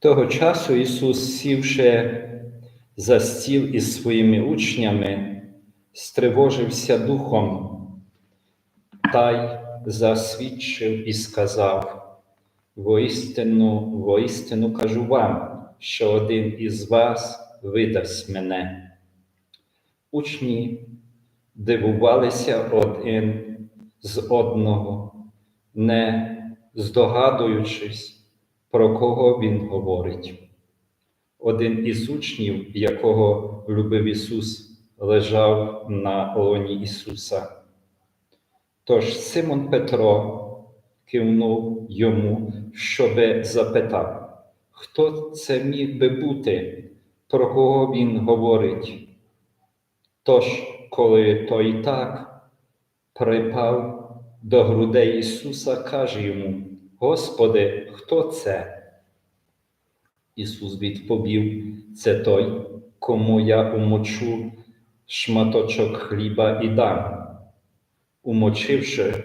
Того часу Ісус, сівши за стіл із своїми учнями, стривожився духом та й засвідчив і сказав: Воістину, воістину кажу вам, що один із вас видасть мене. Учні дивувалися один з одного, не здогадуючись, про кого він говорить. Один із учнів, якого любив Ісус, лежав на лоні Ісуса. Тож Симон Петро кивнув йому, щоби запитав, хто це міг би бути, про кого він говорить. Тож, коли той так припав до грудей Ісуса, каже йому: Господи, хто це? Ісус відповів: Це той, кому я умочу шматочок хліба і дам. Умочивши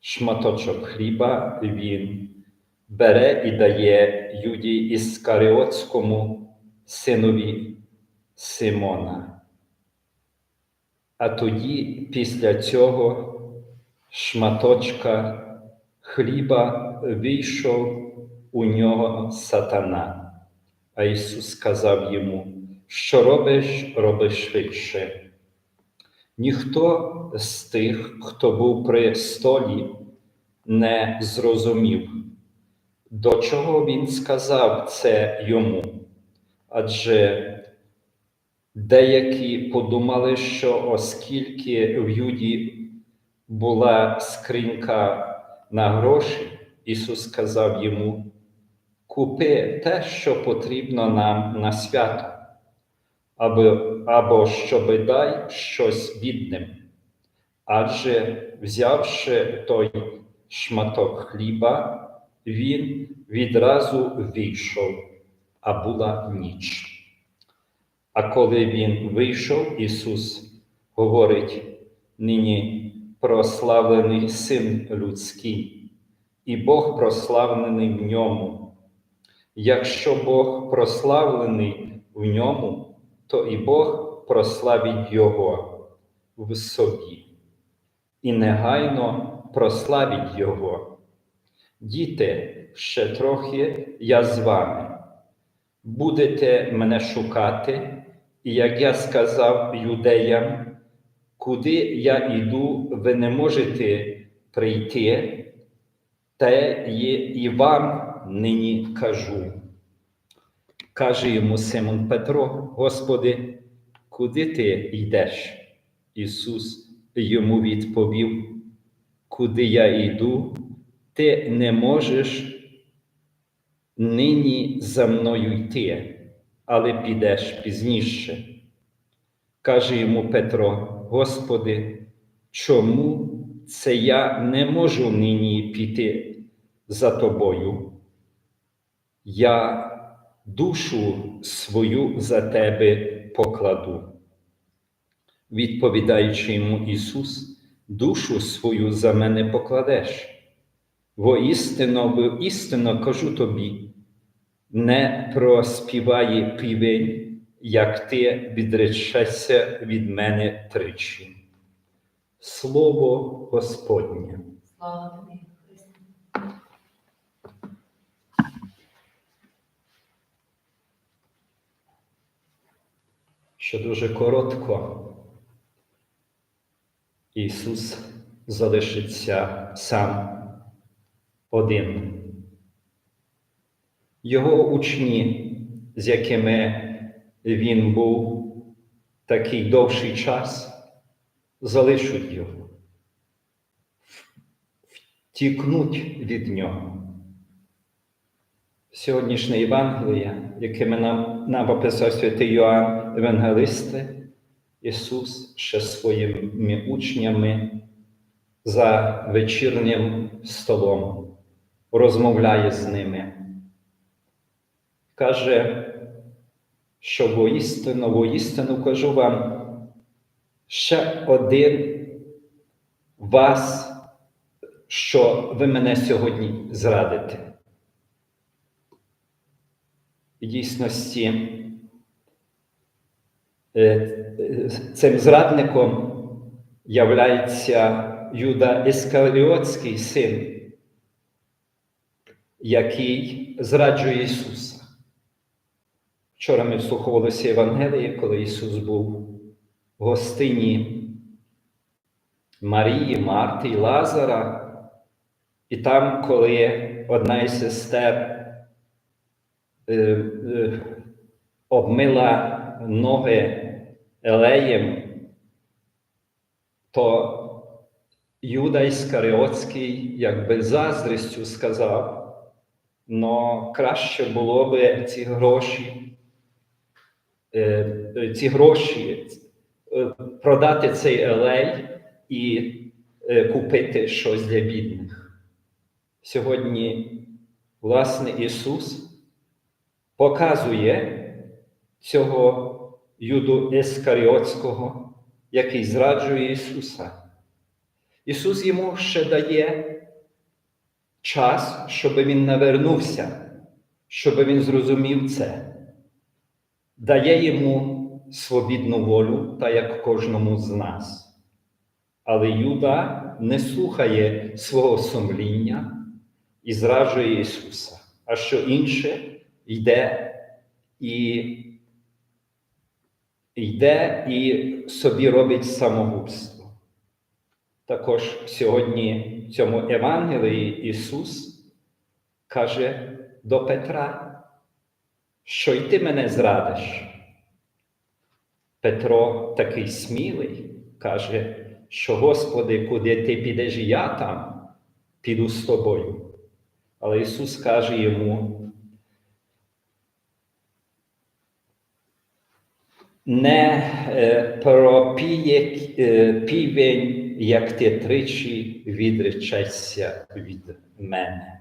шматочок хліба, він бере і дає Юді Іскаріотському синові Симона. А тоді, після цього шматочка хліба вийшов у нього сатана. А Ісус сказав йому, що робиш, роби швидше. Ніхто з тих, хто був при столі, не зрозумів, до чого він сказав це йому. Адже деякі подумали, що оскільки в Юді була скринька на гроші, Ісус сказав йому, купи те, що потрібно нам на свято, або, або щоби дай щось бідним. Адже, взявши той шматок хліба, він відразу вийшов, а була ніч. А коли він вийшов, Ісус говорить нині прославлений Син людський, і Бог прославлений в ньому. Якщо Бог прославлений в ньому, то і Бог прославить Його в собі, і негайно прославить Його. Діти, ще трохи я з вами. Будете мене шукати, і як я сказав юдеям, куди я йду, ви не можете прийти, те і вам нині кажу. Каже йому Симон Петро, Господи, куди ти йдеш? Ісус йому відповів, куди я йду, ти не можеш нині за мною йти, але підеш пізніше. Каже йому Петро, Господи, чому це я не можу нині піти за тобою? Я душу свою за тебе покладу. Відповідаючи йому Ісус, душу свою за мене покладеш. Воістину, воістину кажу тобі, не проспіває півень, як ти відречешся від мене тричі. Слово Господнє. Слава тобі, Христе. що дуже коротко Ісус залишиться сам один. Його учні, з якими він був такий довший час, залишать його, втікнуть від нього. Сьогоднішнє Євангеліє, яке нам, нам описав святий Йоанн Евангелисти, Ісус ще своїми учнями за вечірнім столом розмовляє з ними. Каже, що воістину, воістину кажу вам, ще один вас, що ви мене сьогодні зрадите. в дійсності е, е, цим зрадником являється Юда Іскаріотський син, який зраджує Ісуса. Вчора ми вслуховувалися Євангелії, коли Ісус був гостині Марії, Марти і Лазара. І там, коли одна із сестер е, е, обмила ноги Елеєм, то Юда Іскаріотський якби заздрістю сказав, но краще було би ці гроші, е, ці гроші продати цей елей і е, купити щось для бідних. Сьогодні, власне, Ісус показує цього Юду Іскаріотського, який зраджує Ісуса. Ісус йому ще дає час, щоб він навернувся, щоб він зрозумів це, дає йому свобідну волю, та як кожному з нас. Але Юда не слухає свого сумління і зраджує Ісуса, а що інше йде і йде і собі робить самогубство. Також сьогодні в цьому Евангелії Ісус каже до Петра, що й ти мене зрадиш. Петро такий смілий, каже, що Господи, куди ти підеш, я там піду з тобою. Але Ісус каже йому, не е, пропіє е, півень, як ти тричі відречешся від мене.